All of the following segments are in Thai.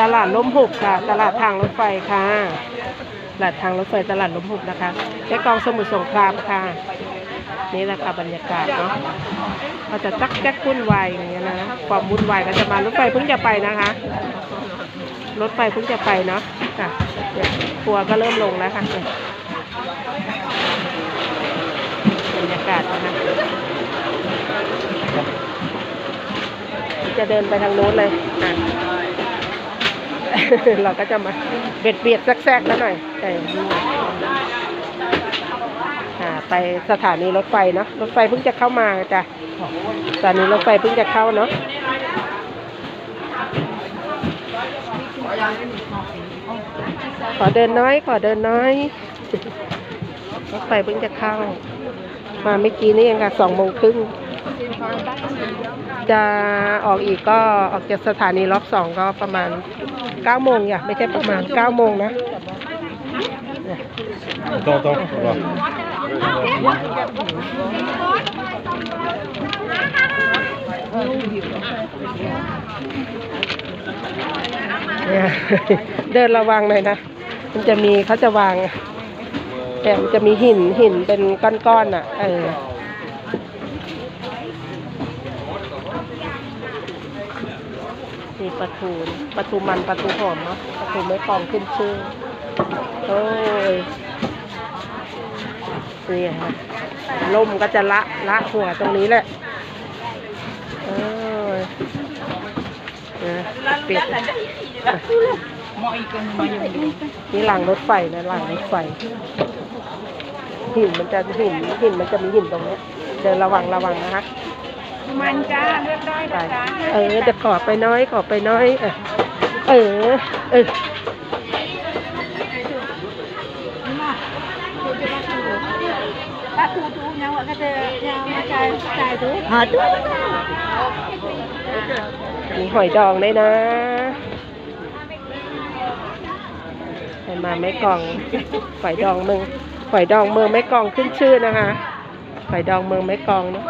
ตลาดล้มหุบค่ะ ตลาดทางรถไฟค่ะตลาดทางรถไฟตลาดล้มหุบนะคะแค่กองสมุทรสงครามค่ะ นี่แหละค่ะบรรยากาศเนาะก็จะจักแจ๊กวุ่นวายอย่างเงี้ยนะความวุ่นวายก็จะมารถไฟเพิ่งจะไปนะคะ รถไฟเพิ่งจะไปเนาะค่ะเนี่ยครัวก็เริ่มลงแล้วค่ะบรรยากาศนะคะจะเดินไปทางโน้นเลยอะ เราก็จะมาเบียดเบียดแทรกๆแล้วหน่อยแต่อ่าไปสถานีรถไฟเนาะรถไฟเพิ่งจะเข้ามาจ้ะสถานีรถไฟเพิ่งจะเข้าเนาะขอเดินน้อย ขอเดินน้อย รถไฟเพิ่งจะเข้า มาเมื่อกี้นี่เองค่ะสองโมงครึ่ง จะออกอีกก็ออกจากสถานีรอบสองก็ประมาณเก้าโมงอย่าไม่ใช่ประมาณเก้าโมงนะ Attends, attends, on va. เนี่ยเดินระวังหน่อยนะ มันจะมีเขาจะวาง แต่มันจะมีหินหินเป็นก้อนๆอะ เออ มีปลาทูปลาทูมันปลาทูหอมเนาะปลาทูไม่ปองขึ้นชื่อโอ้ยเนี่ฮะล่มก็จะละละหัวตรงนี้แหละโอ้ยนะเปียกนี่หลังรถไฟนะหลังรถไฟหินมันจะหินหินมันจะมีหินตรงนี้เดินระวังระวังนะคะ มันจ้าเลือกได้ไปนะจ๊ะเออเดี๋ยวขอไปน้อยขอไปน้อยเออ เออเออปลาทูทูยังว่าก็จะยังมาจ่ายจ่ายทูหาทูมีหอยดองด้วยนะไปมาไม่กองหอยดองเมืองหอยดองเมืองไม่กองขึ้นชื่อนะคะหอยดองเมืองไม่กองเนาะ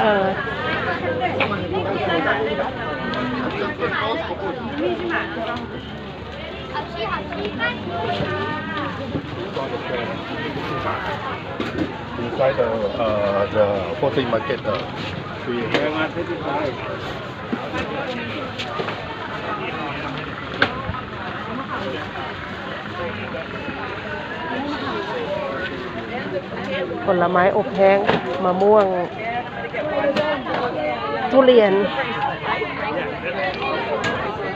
เออ Inside the uh the floating market uh we ผลไม้อบแห้งมะม่วง ทุเรียน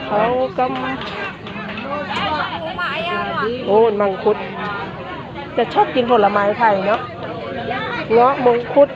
เขาก็โอ้มังคุด จะชอบกินผลไม้ไทยเนาะเงาะมงคุด